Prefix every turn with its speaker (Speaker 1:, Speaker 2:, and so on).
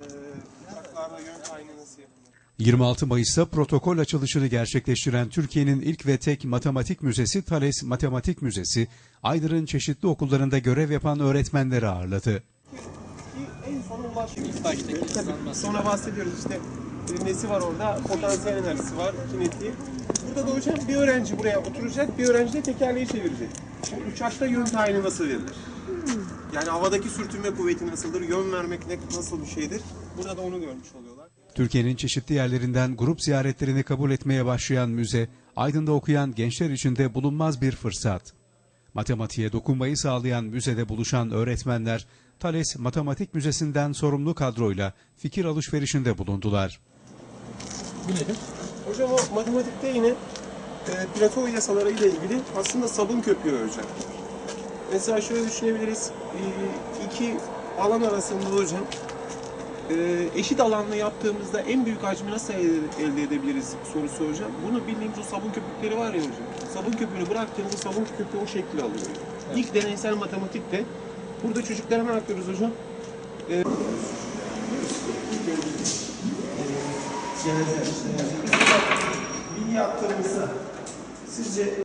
Speaker 1: Uçaklarda yön tayini nasıl yapılır?
Speaker 2: 26 Mayıs'ta protokol açılışını gerçekleştiren Türkiye'nin ilk ve tek matematik müzesi Thales Matematik Müzesi, Aydır'ın çeşitli okullarında görev yapan öğretmenleri ağırladı.
Speaker 1: En sona ulaşmak istiyoruz. Sonra bahsediyoruz işte nesi var orada, potansiyel enerjisi var, kinetiği. Burada da hocam bir öğrenci buraya oturacak, bir öğrenci de tekerleği çevirecek. Uçakta yön tayini nasıl verilir? Yani havadaki sürtünme kuvveti nasıldır, yön vermek ne, nasıl bir şeydir? Burada da onu görmüş oluyorlar.
Speaker 2: Türkiye'nin çeşitli yerlerinden grup ziyaretlerini kabul etmeye başlayan müze, Aydın'da okuyan gençler için de bulunmaz bir fırsat. Matematiğe dokunmayı sağlayan müzede buluşan öğretmenler, Thales Matematik Müzesi'nden sorumlu kadroyla fikir alışverişinde bulundular.
Speaker 1: Hocam o matematikte yine e, Platon yasaları ile ilgili aslında sabun köpüğü hocam. Mesela şöyle düşünebiliriz. E, iki alan arasında hocam e, eşit alanlı yaptığımızda en büyük hacmi nasıl elde, edebiliriz sorusu hocam. Bunu bildiğimiz o sabun köpükleri var ya hocam. Sabun köpüğünü bıraktığımızda sabun köpüğü o şekli alıyor. İlk deneysel matematikte burada çocuklara ne yapıyoruz hocam? E, bilgi yaptığımızda sizce